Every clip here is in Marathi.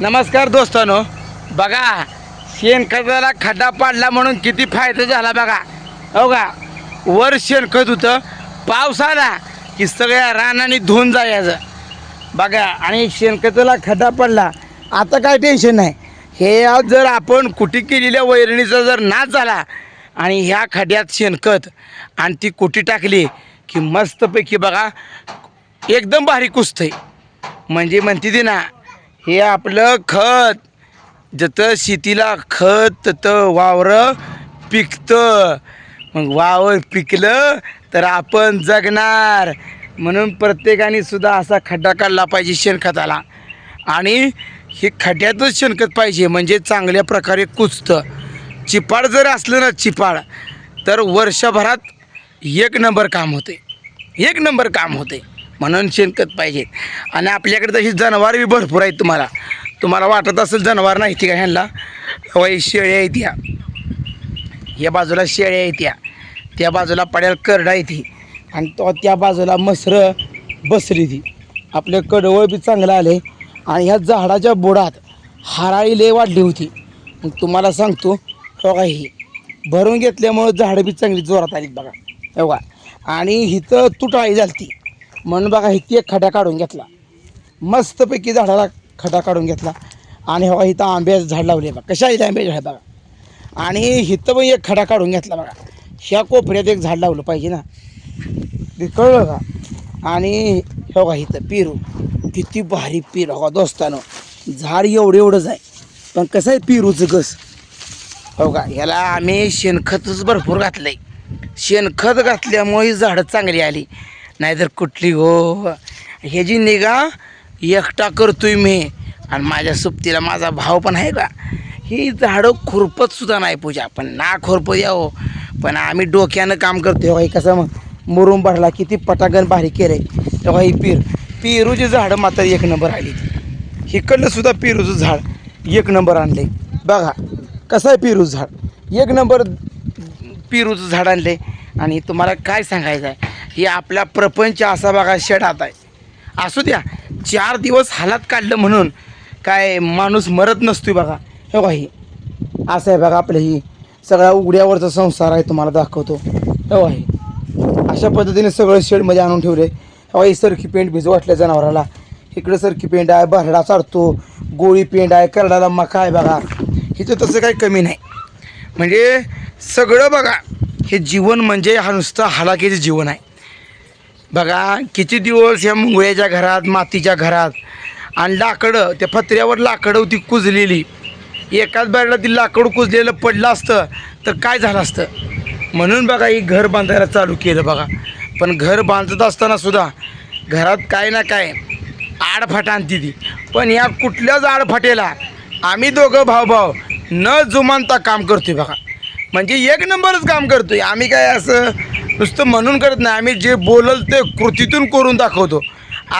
नमस्कार दोस्तानो. बघा शेणखताला खड्डा पाडला म्हणून किती फायदा झाला बघा. हो का? वर शेणखत होतं. पाऊस आला की सगळ्या रानाने धुवून जायचं. बघा आणि शेणखताला खड्डा पडला. आता काय टेन्शन नाही. हे आज जर आपण कुटी केलेल्या वैरणीचा जर नाच झाला आणि ह्या खड्ड्यात शेणखत आणि ती कुटी टाकली की मस्तपैकी बघा एकदम भारी कुसतंय. म्हणजे म्हणते ती ना हे आपलं खत. जतं शेतीला खत ततं वावरं पिकतं. मग वावर पिकलं तर आपण जगणार. म्हणून प्रत्येकाने सुद्धा असा खड्डा काढला पाहिजे शेणखताला. आणि हे खड्ड्यातच शेणखत पाहिजे म्हणजे चांगल्या प्रकारे कुचतं चिपाड जर असलं ना चिपाड तर वर्षभरात एक नंबर काम होते. एक नंबर काम होते. म्हणून शेणखत पाहिजे. आणि आपल्याकडे तशी जनावर बी भरपूर आहेत तुम्हाला. तुम्हाला वाटत असेल जनावर नाही ती का ह्यांना? वय शेळ्या आहेत या या बाजूला शेळ्या आहेत या त्या बाजूला पड्याला करडा येते आणि तो त्या बाजूला मसरं बसली ती. आपलं कडवळ बी चांगलं आले. आणि ह्या झाडाच्या बुडात हाराळी लय वाढली होती. मग तुम्हाला सांगतो हो बघा हे ही? भरून घेतल्यामुळं झाडं बी चांगली जोरात आली बघा. हो आणि हिथं तुटाळी झाली ती म्हणून बघा इथे एक खड्या काढून घेतला. मस्तपैकी झाडाला खड्डा काढून घेतला. आणि हो इथं आंब्याचं झाड लावले बघा. कशा इथं आंब्याचं झाड बघा? आणि इथं पण एक खडा काढून घेतला बघा. ह्या कोपऱ्यात एक झाड लावलं पाहिजे ना. ते कळलं का? आणि हो बघा इथं पेरू. किती भारी पेरू. हो दोस्तानं झाड एवढं एवढंच आहे. पण कसं आहे पेरूचं गस हो का? ह्याला आम्ही शेणखतच भरपूर घातलं आहे शेणखत घातल्यामुळे झाडं चांगली आली. नाहीतर कुठली हो ह्याची निगा एकटा करतोय मी. आणि माझ्या सुप्तीला माझा भाव पण आहे का? ही झाडं खुरपत सुद्धा नाही पूजा. पण ना खुरपत यावं हो. पण आम्ही डोक्यानं काम करतोय. हो, हे कसं मग? मुरुम भरला किती पटागण भारी केलंय. तेव्हा ही पीर. पेरूची झाडं मात्र एक नंबर आली. इकडलं सुद्धा पेरूचं झाड एक नंबर आणले बघा कसं आहे पेरूचं झाड? एक नंबर पेरूचं झाड आणले आणि तुम्हाला काय सांगायचं आहे? हे आपला प्रपंच असा बघा शेडात आहे. असू द्या चार दिवस हालात काढलं म्हणून काय माणूस मरत नसतोय बघा. हे बघा ही. असं आहे बघा आपलं ही. सगळ्या उघड्यावरचा संसार आहे तुम्हाला दाखवतो. हे बघा ही. अशा पद्धतीने सगळं शेडमध्ये आणून ठेवले. हवा ही सरकी पेंट भिजू वाटल्या जनावराला. इकडं सरकी पेंट आहे बरडा चालतो गोळी पेंट आहे करडाला मका आहे बघा. इथं तसं काही कमी नाही. म्हणजे सगळं बघा हे जीवन म्हणजे हा नुसतं हालाकीचं जीवन आहे. बघा किती दिवस या मुंगळ्याच्या घरात मातीच्या घरात. आणि लाकडं त्या पत्र्यावर लाकडं होती कुजलेली. एकाच बाजूला ती लाकूड कुजलेलं पडलं असतं तर काय झालं असतं? म्हणून बघा ही घर बांधायला चालू केलं बघा. पण घर बांधत असताना सुद्धा घरात काय ना काय आडफाटा आणती ती. पण या कुठल्याच आडफाटेला आम्ही दोघं भाऊ न जुमानता काम करतोय बघा. म्हणजे एक नंबरच काम करतोय. आम्ही काय असं नुसतं म्हणून करत नाही. आम्ही जे बोलल ते कृतीतून करून दाखवतो.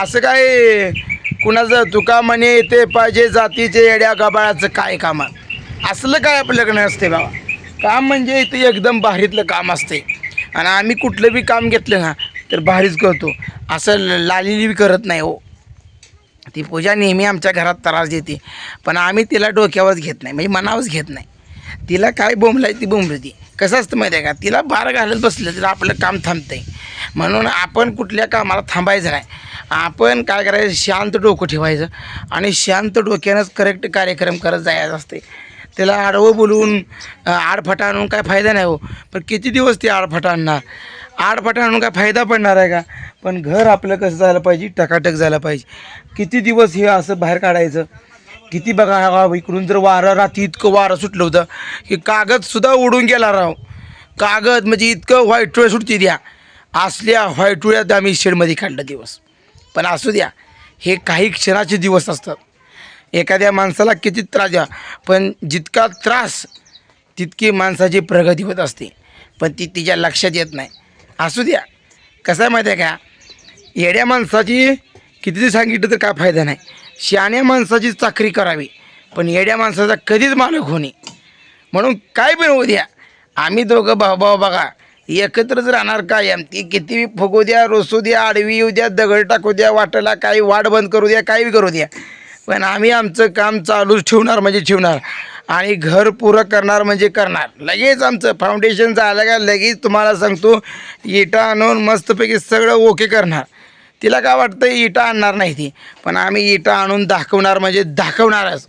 असं काय कुणाचं तुका म्हणे ते पाहिजे जातीचे येड्या गबाळाचं काय काम असलं काय आपल्याकडे नसते बाबा. काम म्हणजे इथे एकदम भारीतलं काम असते. आणि आम्ही कुठलं बी काम घेतलं ना तर भारीच करतो. असं लालीली बी करत नाही हो. ती पूजा नेहमी आमच्या घरात त्रास देते. पण आम्ही तिला डोक्यावरच घेत नाही. म्हणजे मनावरच घेत नाही. तिला काय बोंबलाय ती बोंबलती. कसं असतं माहिती आहे का? तिला बार घालत बसलं तर आपलं काम थांबतंय. म्हणून आपण कुठल्या कामाला थांबायचं नाही. आपण काय करायचं? शांत डोकं ठेवायचं आणि शांत डोक्यानंच करेक्ट कार्यक्रम करत जायचं असते. त्याला आडवं बोलून आडफटा आडफाटा आणून काय फायदा नाही हो. पण किती दिवस ते आडफाटा आणणार? आडफाटा आणून काय फायदा पडणार आहे का? पण घर आपलं कसं झालं पाहिजे टकाटक झालं पाहिजे. किती दिवस हे असं बाहेर काढायचं? किती बघा राव इकडून जर वारं रात्री इतकं वारं सुटलं होतं की कागदसुद्धा उडून गेला राव. कागद म्हणजे इतकं व्हाईट सुटती द्या असल्या व्हाईट वेळात आम्ही शेडमध्ये काढलं दिवस. पण असू द्या हे काही क्षणाचे दिवस असतात. एखाद्या माणसाला किती त्रास द्या पण जितका त्रास तितकी माणसाची प्रगती होत असते. पण ती तिच्या लक्षात येत नाही. असू द्या कसं आहे माहिती आहे का? येड्या माणसाची किती सांगितलं तर काय फायदा नाही. शहाण्या माणसाची चाकरी करावी. पण येड्या माणसाचा कधीच मालक होणे म्हणून काय पण होऊ द्या. आम्ही दोघं भाऊ भाऊ बघा. एकत्रच राहणार कायम ती किती फुगू द्या रोसू द्या आडवी येऊ द्या दगड टाकू द्या वाटेला काही वाट बंद करू द्या काही करू द्या. पण आम्ही आमचं काम चालूच ठेवणार म्हणजे ठेवणार. आणि घर पुरं करणार म्हणजे करणार. लगेच आमचं फाउंडेशन झालं का लगेच तुम्हाला सांगतो इटा आणून मस्तपैकी सगळं ओके करणार. तिला काय वाटतं इटा आणणार नाही ती. पण आम्ही इटा आणून दाखवणार म्हणजे दाखवणारच.